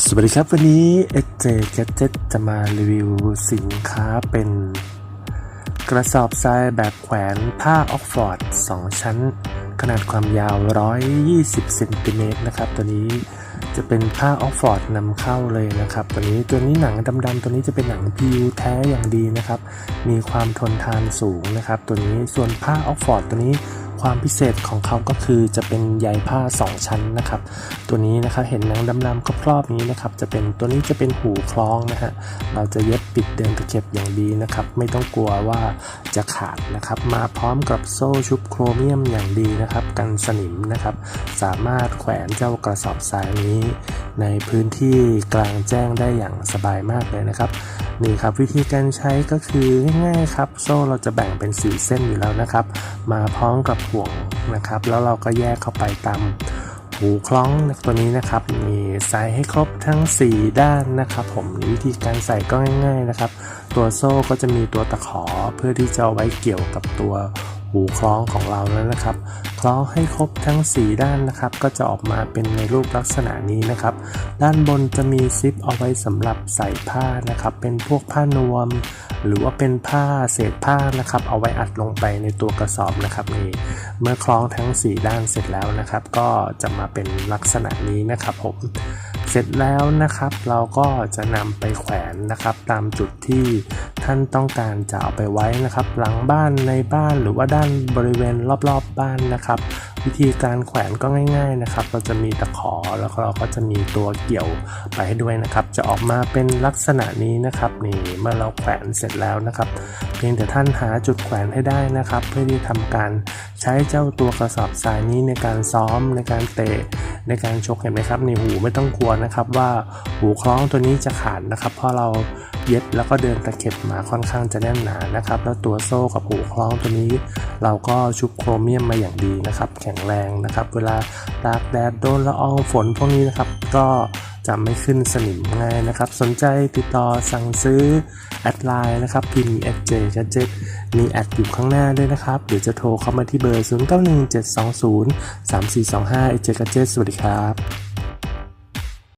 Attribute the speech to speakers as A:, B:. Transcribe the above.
A: สวัสดีครับ วันนี้ SJ Gadget จะมารีวิวสินค้าเป็น กระสอบทรายแบบแขวนผ้าออกฟอร์ด 2 ชั้น ขนาดความยาว 120เซนติเมตรนะครับ ตัวนี้จะเป็นผ้าออกฟอร์ดนำเข้าเลยนะครับ ตัวนี้ตัวนี้หนังดำๆตัวนี้จะเป็นหนัง PU แท้อย่างดีนะครับ มีความทนทานสูงนะครับ ตัวนี้ส่วนผ้าออกฟอร์ดตัวนี้ ความพิเศษของเขาก็คือจะเป็นใยผ้า 2 ชั้นนะครับ ตัวนี้นะครับเห็นหนังดำๆครอบๆนี้นะครับ จะเป็นตัวนี้จะเป็นหูคล้องนะฮะเราจะเย็บปิดเดินตะเข็บอย่างดีนะครับ ไม่ต้องกลัวว่าจะขาดนะครับ มาพร้อมกับโซ่ชุบโครเมียมอย่างดีนะครับ กันสนิมนะครับ สามารถแขวนเจ้ากระสอบทรายนี้ ในพื้นที่กลางแจ้งได้อย่างสบายมากเลยนะครับ นี่ครับวิธีการใช้ก็คือง่ายๆครับ โซ่เราจะแบ่งเป็น 4 เส้นอยู่แล้วนะครับ มาพร้อมกับห่วงนะครับ แล้วเราก็แยกเข้าไปตามหูคล้องตัวนี้นะครับ มีใส่ให้ครบทั้ง 4 ด้านนะครับ ผมวิธีการใส่ก็ง่าย ๆนะครับ ตัวโซ่ก็จะมีตัวตะขอเพื่อที่จะเอาไว้เกี่ยวกับตัว หูคล้องของเราแล้วนะครับ คล้องให้ครบทั้ง 4 ด้านนะครับ ก็จะออกมาเป็นในรูปลักษณะนี้นะครับ ด้านบนจะมีซิปเอาไว้สำหรับใส่ผ้านะครับ เป็นพวกผ้านวม หรือว่าเป็นผ้าเศษผ้านะครับ เอาไว้อัดลงไปในตัวกระสอบนะครับนี่เมื่อคล้องทั้ง 4 ด้านเสร็จแล้วนะครับ ก็จะมาเป็นลักษณะนี้นะครับผมเสร็จแล้วนะครับ เราก็จะนำไปแขวนนะครับ ตามจุดที่ ท่านต้องการจะเอาไปไว้นะครับ หลังบ้านในบ้านหรือว่าด้านบริเวณรอบๆบบ้านนะครับ วิธีการแขวนก็ง่ายๆนะครับ เราจะมีตะขอแล้วก็เราก็จะมีตัวเกี่ยวไปให้ด้วยนะครับ จะออกมาเป็นลักษณะนี้นะครับนี่เมื่อเราแขวนเสร็จแล้วนะครับ เพียงแต่ท่านหาจุดแขวนให้ได้นะครับ เพื่อที่ทำการใช้เจ้าตัวกระสอบทรายนี้ในการซ้อมในการเตะในการชกเห็นไหมครับในหูไม่ต้องกลัวนะครับ ว่าหูคล้องตัวนี้จะขาดนะครับเพราะเราเย็บแล้วก็เดินตะเข็บมาค่อนข้างจะแน่นหนานะครับ แล้วตัวโซ่กับหูคล้องตัวนี้ เราก็ชุบโครเมียมมาอย่างดีนะครับแข็งแรงนะครับ เวลาตากแดดโดนละอองฝนพวกนี้นะครับ ก็จะไม่ขึ้นสนิมง่ายนะครับ สนใจติดต่อสั่งซื้อ แอดไลน์นะครับ พิมพ์ FJ ชัดเจนมีแอดอยู่ข้างหน้าด้วยนะครับเดี๋ยวจะโทรเข้ามาที่เบอร์ 0917203425 FJ Gadget สวัสดีครับ